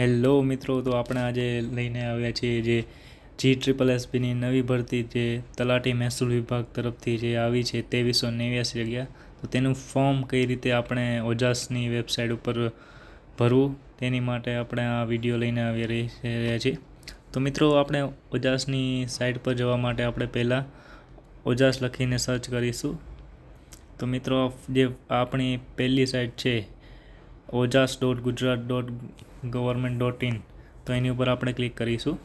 Hello મિત્રો, તો આપણે આજે લઈને આવ્યા છીએ જે જી ટ્રિપલ એસપીની નવી ભરતી જે તલાટી મહેસૂલ વિભાગ તરફથી જે આવી છે ત્રેવીસો નેવ્યાસી જગ્યા. તો તેનું ફોર્મ કઈ રીતે આપણે ઓજાસની વેબસાઇટ ઉપર ભરવું તેની માટે આપણે આ વીડિયો લઈને આવી રહી રહ્યા છીએ. તો મિત્રો, આપણે ઓજાસની સાઇટ પર જવા માટે આપણે પહેલાં ઓજાસ લખીને સર્ચ કરીશું. તો મિત્રો, જે આપણી પહેલી સાઇટ છે Ojas dot Gujarat dot government dot in તો એની ઉપર આપણે ક્લિક કરીશું.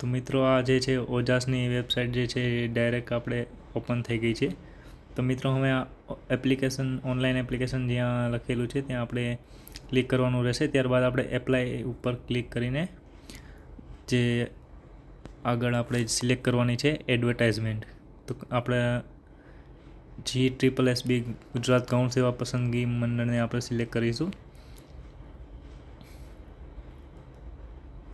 તો મિત્રો, આ જે છે ઓજાસની વેબસાઇટ જે છે એ ડાયરેક્ટ આપણે ઓપન થઈ ગઈ છે. તો મિત્રો, હવે આ એપ્લિકેશન ઓનલાઈન એપ્લિકેશન જ્યાં લખેલું છે, ત્યાં આપણે ક્લિક કરવાનું રહેશે. ત્યારબાદ આપણે એપ્લાય ઉપર ક્લિક કરીને જે આગળ આપણે સિલેક્ટ કરવાની છે એડવર્ટાઇઝમેન્ટ તો આપણે G triple S B Gujarat ગૌણ સેવા પસંદગી મંડળને આપણે સિલેક્ટ કરીશું.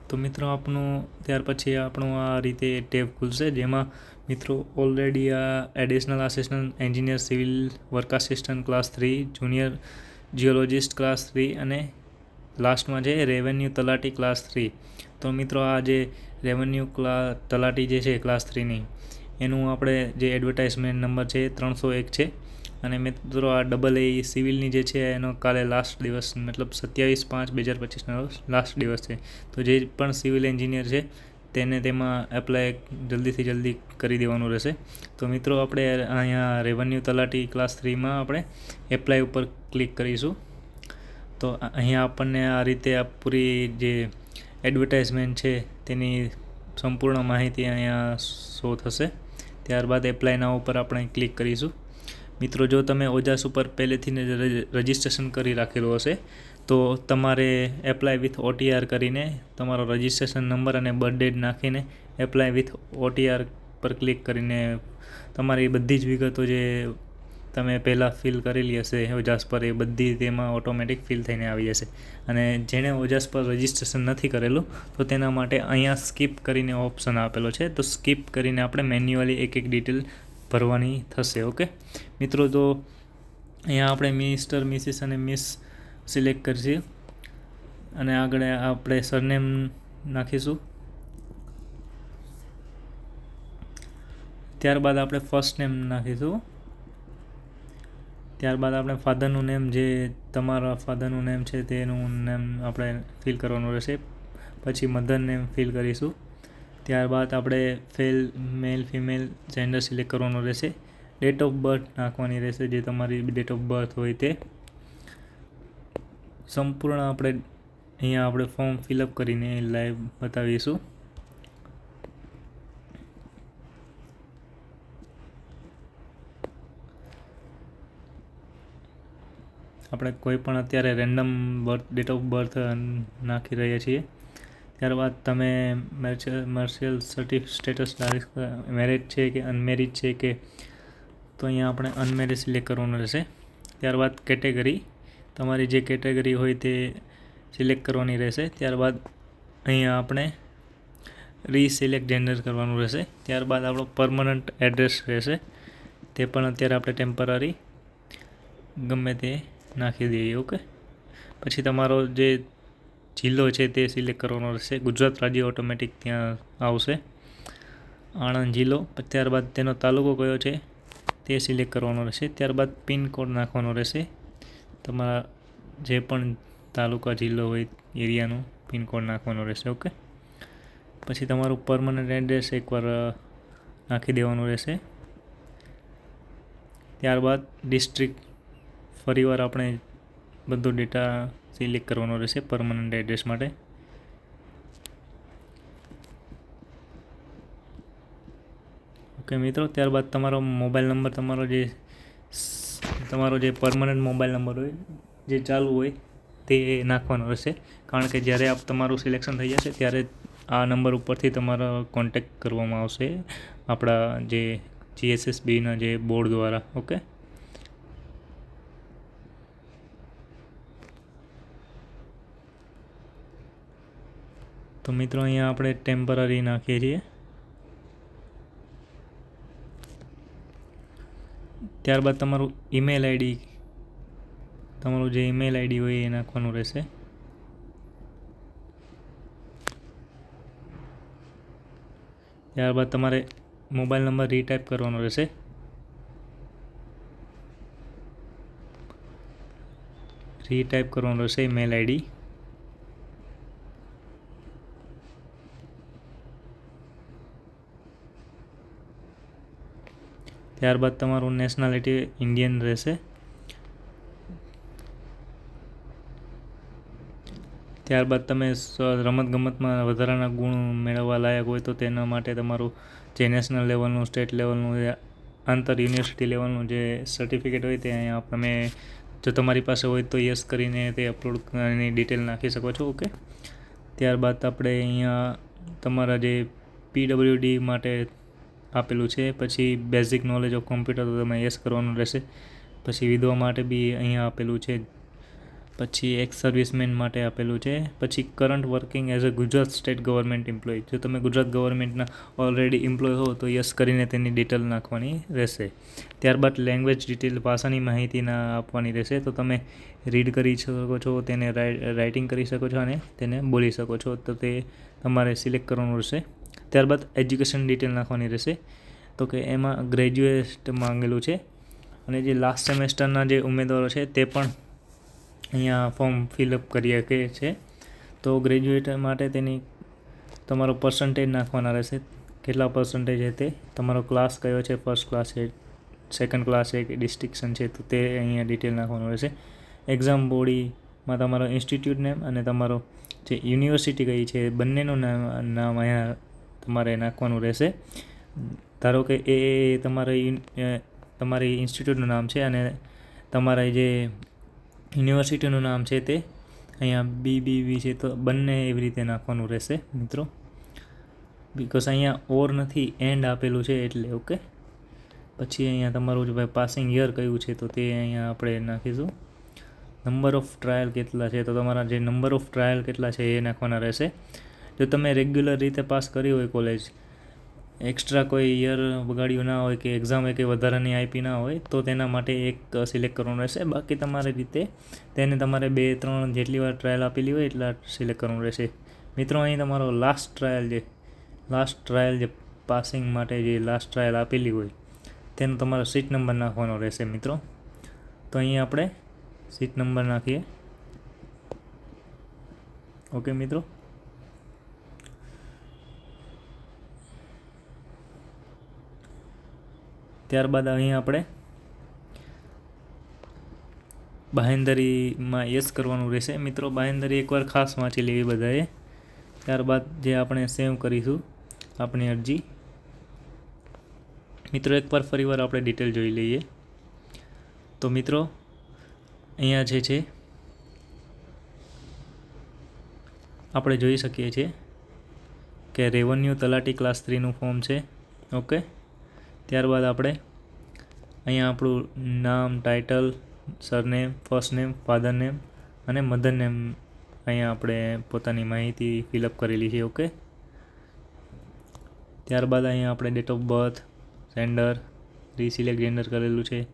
તો મિત્રો આપણું ત્યાર પછી આપણું આ રીતે ટેબ ખુલશે, જેમાં મિત્રો ઓલરેડી આ additional assistant engineer civil work assistant class three junior geologist class three અને લાસ્ટમાં છે રેવન્યુ તલાટી ક્લાસ થ્રી તો મિત્રો આ જે રેવન્યુ ક્લા તલાટી જે છે ક્લાસ થ્રીની એનું આપણે જે એડવર્ટાઇઝમેન્ટ નંબર છે ત્રણસો એક છે. અને મિત્રો આ ડબલ એ સિવિલની જે છે એનો કાલે લાસ્ટ દિવસ, મતલબ સત્યાવીસ પાંચ બે હજાર પચીસનો લાસ્ટ દિવસ છે. તો જે પણ સિવિલ એન્જિનિયર છે, તેને તેમાં એપ્લાય જલ્દીથી જલ્દી કરી દેવાનું રહેશે. તો મિત્રો આપણે અહીંયા રેવન્યુ તલાટી ક્લાસ થ્રીમાં આપણે એપ્લાય ઉપર ક્લિક કરીશું. તો અહીંયા આપણને આ રીતે આ પૂરી જે એડવર્ટાઇઝમેન્ટ છે, તેની સંપૂર્ણ માહિતી અહીંયા શો થશે. ત્યારબાદ એપ્લાયના ઉપર આપણે ક્લિક કરીશું. મિત્રો, જો તમે ઓજાસ ઉપર પહેલેથી રજિસ્ટ્રેશન કરી રાખેલું હશે, તો તમારે એપ્લાય વિથ ઓટીઆર કરીને તમારો રજિસ્ટ્રેશન નંબર અને બર્થ નાખીને એપ્લાય વિથ ઓટીઆર પર ક્લિક કરીને તમારી બધી જ વિગતો જે તમે પહેલાં ફિલ કરેલી હશે, ઓજાસ પર એ બધી તેમાં ઓટોમેટિક ફિલ થઈને આવી જશે. અને જેણે ઓજાસ પર રજિસ્ટ્રેશન નથી કરેલું, તો તેના માટે અહીંયા સ્કીપ કરીને ઓપ્શન આપેલો છે. તો સ્કીપ કરીને આપણે મેન્યુઅલી એક એક ડિટેલ ભરવાની થશે ઓકે મિત્રો, તો અહીંયા આપણે મિસ્ટર મિસિસ અને મિસ સિલેક્ટ કરીશું. અને આગળ આપણે સરનેમ નાખીશું. ત્યારબાદ આપણે ફર્સ્ટ નેમ નાખીશું. ત્યારબાદ આપણે ફાધરનું નેમ જે તમારા ફાધરનું નેમ છે તેનું નેમ આપણે ફિલ કરવાનું રહેશે. પછી મધર નેમ ફિલ કરીશું. ત્યારબાદ આપણે ફેલ મેલ ફિમેલ જેન્ડર સિલેક્ટ કરવાનું રહેશે. ડેટ ઓફ બર્થ નાખવાની રહેશે જે તમારી ડેટ ઓફ બર્થ હોય તે. સંપૂર્ણ આપણે અહીંયા આપણે ફોર્મ ફિલઅપ કરીને લાઈવ બતાવીશું. આપણે કોઈ પણ અત્યારે random birth date of birth નાખી રહ્યા છીએ. ત્યારબાદ તમે મર્શિયલ સર્ટિફ સ્ટેટસ મેરેજ છે કે અનમેરિડ છે કે, તો અહીંયા આપણે અનમેરિડ સિલેક્ટ કરવાનું રહેશે. ત્યારબાદ કેટેગરી તમારી જે કેટેગરી હોય તે સિલેક્ટ કરવાની રહેશે. ત્યારબાદ અહીંયા આપણે રીસિલેક્ટ જેન્ડર કરવાનું રહેશે. ત્યારબાદ આપણો પરમનન્ટ એડ્રેસ રહેશે. તે પણ અત્યારે આપણે ટેમ્પરરી ગમે તે નાખી દઈએ ઓકે પછી તમારો જે જિલ્લો છે તે સિલેક્ટ કરવાનો રહેશે. ગુજરાત રાજ્ય ઓટોમેટિક ત્યાં આવશે. આણંદ જિલ્લો. ત્યારબાદ તેનો તાલુકો કયો છે તે સિલેક્ટ કરવાનો રહેશે. ત્યારબાદ પિનકોડ નાખવાનો રહેશે. તમારા જે પણ તાલુકા, જિલ્લો હોય, એરિયાનું પિનકોડ નાખવાનો રહેશે, ઓકે? પછી તમારું પરમનન્ટ એડ્રેસ એકવાર નાખી દેવાનું રહેશે. ત્યારબાદ ડિસ્ટ્રિક્ટ ફરીવાર આપણે બધો ડેટા સિલેક્ટ કરવાનો રહેશે પરમનન્ટ એડ્રેસ માટે. ઓકે મિત્રો, ત્યારબાદ તમારો મોબાઈલ નંબર તમારો જે તમારો જે પરમનન્ટ મોબાઈલ નંબર હોય, જે ચાલુ હોય, તે નાખવાનો રહેશે. કારણ કે જ્યારે આપ તમારું સિલેક્શન થઈ જશે, ત્યારે આ નંબર ઉપરથી તમારો કોન્ટેક્ટ કરવામાં આવશે. આપણા જે જીએસએસબીના જે બોર્ડ દ્વારા ઓકે તો મિત્રો અહીંયા આપણે ટેમ્પરરી નાખીએ છીએ. ત્યારબાદ તમારું ઈમેલ આઈડી તમારું જે ઈમેલ આઈડી હોય એ નાખવાનું રહેશે. ત્યારબાદ તમારે મોબાઈલ નંબર રીટાઈપ કરવાનો રહેશે. રીટાઈપ કરવાનો રહેશે ઈમેલ આઈડી ત્યારબાદ તમારું નેશનાલિટી ઇન્ડિયન રહેશે. ત્યારબાદ તમે રમતગમતમાં વધારાના ગુણ મેળવવા લાયક હોય તો તેના માટે તમારું જે નેશનલ લેવલનું સ્ટેટ લેવલનું આંતર યુનિવર્સિટી લેવલનું જે સર્ટિફિકેટ હોય તે અહીંયા તમે, જો તમારી પાસે હોય તો યસ કરીને તે અપલોડ એની ડિટેલ નાખી શકો છો ઓકે ત્યારબાદ આપણે અહીંયા તમારા જે પીડબ્લ્યુડી માટે આપેલું છે. પછી બેઝિક નોલેજ ઓફ કોમ્પ્યુટર તો તમે યસ કરવાનું રહેશે. પછી વિધવા માટે બી અહીંયા આપેલું છે. પછી એક્સ સર્વિસમેન માટે આપેલું છે. પછી current working as a Gujarat state government employ જો તમે ગુજરાત ગવર્મેન્ટના ઓલરેડી એમ્પ્લોય હો, તો યસ કરીને તેની ડિટેલ નાખવાની રહેશે. ત્યારબાદ લેંગ્વેજ ડિટેલ ભાષાની માહિતીના આપવાની રહેશે. તો તમે રીડ કરી શકો છો, તેને રાઇટિંગ કરી શકો છો અને તેને બોલી શકો છો. તો તે તમારે સિલેક્ટ કરવાનું રહેશે. ત્યારબાદ એજ્યુકેશન ડિટેલ નાખવાની રહેશે. તો કે એમાં ગ્રેજ્યુએટ માંગેલું છે. અને જે લાસ્ટ સેમેસ્ટરના જે ઉમેદવારો છે, તે પણ અહીંયા ફોર્મ ફિલઅપ કરી શકે છે. તો ગ્રેજ્યુએટ માટે તેની તમારો પર્સન્ટેજ નાખવાના રહેશે. કેટલા પર્સન્ટેજ છે તે? તમારો ક્લાસ કયો છે? ફર્સ્ટ ક્લાસ છે સેકન્ડ ક્લાસ છે, કે ડિસ્ટિક્શન છે, તો તે અહીંયા ડિટેલ નાખવાનું રહેશે. એક્ઝામ બોડીમાં તમારો ઇન્સ્ટિટ્યૂટ નેમ અને તમારો જે યુનિવર્સિટી કઈ છે, બંનેનું નામ નામ અહીંયા તમારે નાખવાનું રહેશે. ધારો કે એ તમારે તમારી ઇન્સ્ટિટ્યૂટનું નામ છે અને તમારા જે યુનિવર્સિટીનું નામ છે તે અહીંયા બી બી બી છે તો બંને એવી રીતે નાખવાનું રહેશે મિત્રો. બિકોઝ અહીંયા ઓર નથી એન્ડ આપેલું છે એટલે ઓકે પછી અહીંયા તમારું જે ભાઈ પાસિંગ યર કયું છે તો તે અહીંયા આપણે નાખીશું. નંબર ઓફ ટ્રાયલ કેટલા છે? તો તમારા જે નંબર ઓફ ટ્રાયલ કેટલા છે એ નાખવાના રહેશે. જો તમે રેગ્યુલર રીતે પાસ કરી હોય કોલેજ એક્સ્ટ્રા કોઈ યર બગાડ્યું ના હોય કે એક્ઝામ કંઈ વધારાની આપી ના હોય, તો તેના માટે એક સિલેક્ટ કરવાનું રહેશે. બાકી તમારી રીતે તેને તમારે બે, ત્રણ જેટલી વાર ટ્રાયલ આપેલી હોય એટલા સિલેક્ટ કરવાનું રહેશે. મિત્રો, અહીં તમારો લાસ્ટ ટ્રાયલ જે લાસ્ટ ટ્રાયલ જે પાસિંગ માટે જે લાસ્ટ ટ્રાયલ આપેલી હોય, તેનો તમારો સીટ નંબર નાખવાનો રહેશે મિત્રો. તો અહીં આપણે સીટ નંબર નાખીએ. ઓકે મિત્રો. ત્યારબાદ અહીં આપણે બાહેંધરીમાં યસ કરવાનું રહેશે. મિત્રો, બાહેંધરી એકવાર ખાસ વાંચી લેવી બધાએ. ત્યારબાદ જે આપણે સેવ કરીશું, આપણી અરજી. મિત્રો, એકવાર ફરીવાર આપણે ડિટેલ જોઈ લઈએ. તો મિત્રો, અહીંયા જે છે, આપણે જોઈ શકીએ છીએ કે રેવન્યુ તલાટી ક્લાસ થ્રીનું ફોર્મ છે. ઓકે ત્યારબાદ આપણે અહીંયા આપણું નામ title surname first name father name અને મધર નેમ અહીંયા આપણે પોતાની માહિતી ફિલઅપ કરેલી છે ઓકે ત્યારબાદ અહીંયા આપણે date of birth gender reselect gender કરેલું છે.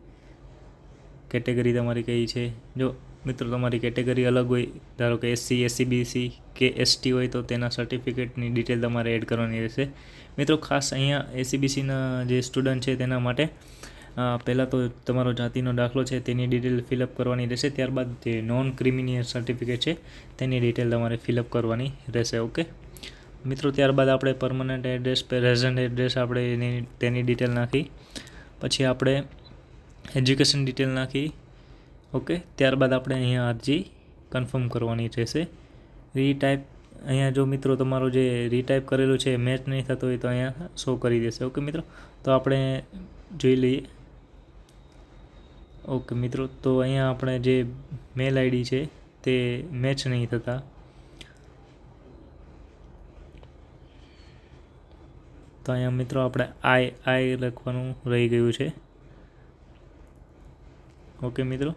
કેટેગરી તમારી કઈ છે? જો મિત્રો, તમારી કેટેગરી અલગ હોય, ધારો કે એસસી એસસી બીસી કે એસટી હોય, તો તેના સર્ટિફિકેટની ડિટેલ તમારે એડ કરવાની રહેશે. મિત્રો, ખાસ અહીંયા એસીબીસીના જે સ્ટુડન્ટ છે, તેના માટે પહેલાં તો તમારો જાતિનો દાખલો છે, તેની ડિટેલ ફિલઅપ કરવાની રહેશે. ત્યારબાદ જે નોન ક્રિમિનિયર સર્ટિફિકેટ છે, તેની ડિટેલ તમારે ફિલઅપ કરવાની રહેશે ઓકે મિત્રો, ત્યારબાદ આપણે પરમનન્ટ એડ્રેસ રેઝન્ટ એડ્રેસ આપણે એની, તેની ડિટેલ નાખી. પછી આપણે એજ્યુકેશન ડિટેલ નાખી. ઓકે, ત્યારબાદ આપણે અહીંયા અરજી કન્ફર્મ કરવાની રહેશે. રીટાઈપ અહીંયા જો મિત્રો તમારો જે રીટાઈપ કરેલું છે મેચ નહીં થતો હોય તો અહીંયા શો કરી દેશે. ઓકે મિત્રો, તો આપણે જોઈ લઈએ. ઓકે મિત્રો, તો અહીંયા આપણે જે મેલ આઈડી છે, તે મેચ નહીં થતા. તો અહીંયા મિત્રો આપણે આઈ આઈ લખવાનું રહી ગયું છે. ઓકે મિત્રો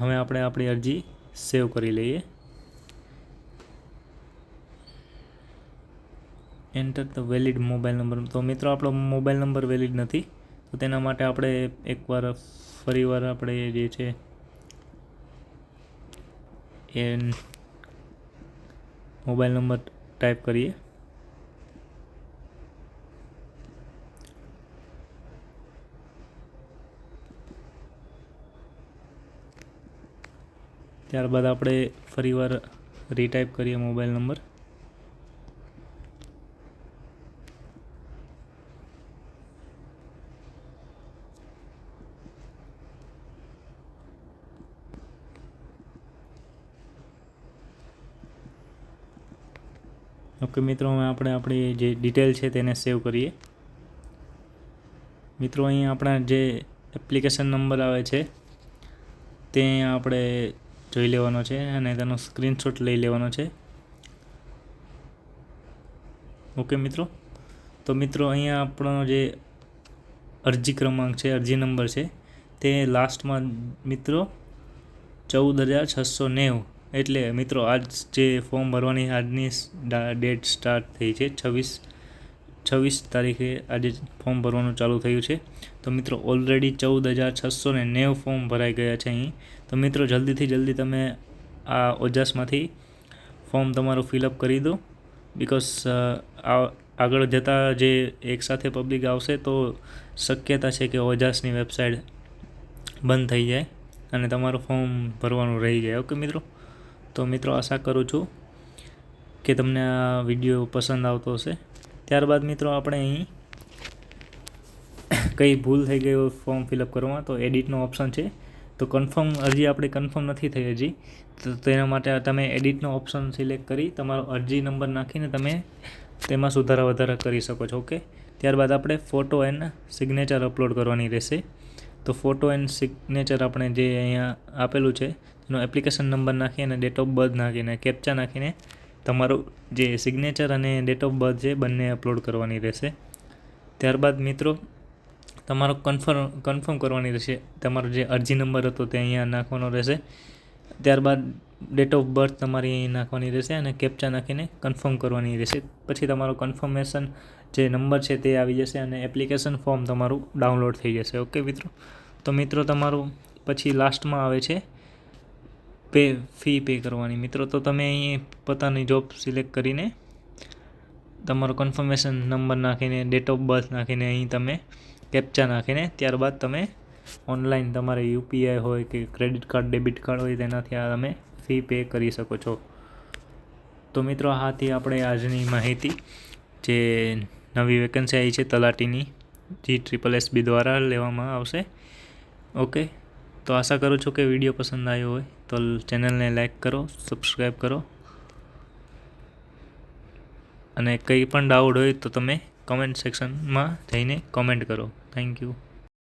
હવે આપણે આપણી અરજી સેવ કરી લઈએ. Enter the valid mobile number તો મિત્રો, આપણો મોબાઈલ નંબર વેલિડ નથી. તો તેના માટે આપણે એકવાર ફરીવાર આપણે જે છે એ મોબાઈલ નંબર ટાઈપ કરીએ. ત્યારબાદ આપણે ફરીવાર રીટાઈપ કરીએ મોબાઈલ નંબર ઓકે મિત્રો, હવે આપણે આપણી જે ડિટેલ છે તેને સેવ કરીએ. મિત્રો અહીં આપણા જે એપ્લિકેશન નંબર આવે છે, તે આપણે જોઈ લેવાનો છે અને તેનો સ્ક્રીનશોટ લઈ લેવાનો છે. ઓકે મિત્રો? તો મિત્રો, અહીંયા આપણો જે અરજી ક્રમાંક છે, અરજી નંબર છે, તે લાસ્ટમાં મિત્રો ચૌદ હજાર છસો નેવું. એટલે મિત્રો, આજ જે ફોર્મ ભરવાની આજની ડેટ સ્ટાર્ટ થઈ છે, છવ્વીસ છવ્વીસ તારીખે આજે ફોર્મ ભરવાનું ચાલુ થયું છે. તો મિત્રો ઓલરેડી ચૌદ હજાર છસો ને નેવું ફોર્મ ભરાઈ ગયા છે અહીં. તો મિત્રો, જલ્દીથી જલ્દી તમે આ ઓજાસમાંથી ફોર્મ તમારું ફિલઅપ કરી દો. બિકોઝ આગળ જતાં જે એકસાથે પબ્લિક આવશે તો શક્યતા છે કે ઓજાસની વેબસાઇટ બંધ થઈ જાય અને તમારું ફોર્મ ભરવાનું રહી જાય. ઓકે મિત્રો? તો મિત્રો, આશા કરું છું કે તમને આ વીડિયો પસંદ આવતો હશે. ત્યારબાદ મિત્રો આપણે અહીં કઈ ભૂલ થઈ ગઈ હોય ફોર્મ ફિલઅપ કરવામાં, તો એડિટનો ઓપ્શન છે. તો કન્ફર્મ અરજી આપણી કન્ફર્મ નથી થઈ હજી. તો તેના માટે તમે એડિટનો ઓપ્શન સિલેક્ટ કરી, તમારો અરજી નંબર નાખીને તમે તેમાં સુધારા વધારા કરી શકો છો ઓકે ત્યારબાદ આપણે ફોટો એન્ડ સિગ્નેચર અપલોડ કરવાની રહેશે. તો ફોટો એન્ડ સિગ્નેચર આપણે જે અહીંયા આપેલું છે, એનો એપ્લિકેશન નંબર નાખી અને ડેટ ઓફ બર્થ નાખીને કેપ્ચા નાખીને તમારું જે સિગ્નેચર અને ડેટ ઓફ બર્થ છે બંને અપલોડ કરવાની રહેશે. ત્યારબાદ મિત્રો, તમારો કન્ફર્મ કન્ફર્મ કરવાની રહેશે. તમારો જે અરજી નંબર હતો તે અહીંયા નાખવાનો રહેશે. ત્યારબાદ ડેટ ઓફ બર્થ તમારી અહીં નાખવાની રહેશે અને કેપ્ચા નાખીને કન્ફર્મ કરવાની રહેશે. પછી તમારો કન્ફર્મેશન જે નંબર છે તે આવી જશે અને એપ્લિકેશન ફોર્મ તમારું ડાઉનલોડ થઈ જશે. ઓકે મિત્રો? તો મિત્રો, તમારું પછી લાસ્ટમાં આવે છે પે, ફી પે કરવાની. મિત્રો, તો તમે અહીં પોતાની જોબ સિલેક્ટ કરીને તમારો કન્ફર્મેશન નંબર નાખીને ડેટ ઓફ બર્થ નાખીને અહીં તમે કેપ્ચા નાખીને, ત્યારબાદ તમે ઓનલાઈન તમારે યુપીઆઈ હોય કે ક્રેડિટ કાર્ડ ડેબિટ કાર્ડ હોય તેનાથી આ તમે ફી પે કરી શકો છો. તો મિત્રો આથી આપણે આજની માહિતી. જે નવી વેકન્સી આવી છે તલાટીની, જી ટ્રિપલ એસબી દ્વારા લેવામાં આવશે. ઓકે તો આશા કરું છું કે વીડિયો પસંદ આવ્યો હોય. તો ચેનલને લાઈક કરો, સબસ્ક્રાઈબ કરો. અને કંઈ પણ ડાઉટ હોય તો તમે કમેન્ટ સેક્શનમાં જઈને કોમેન્ટ કરો. Thank you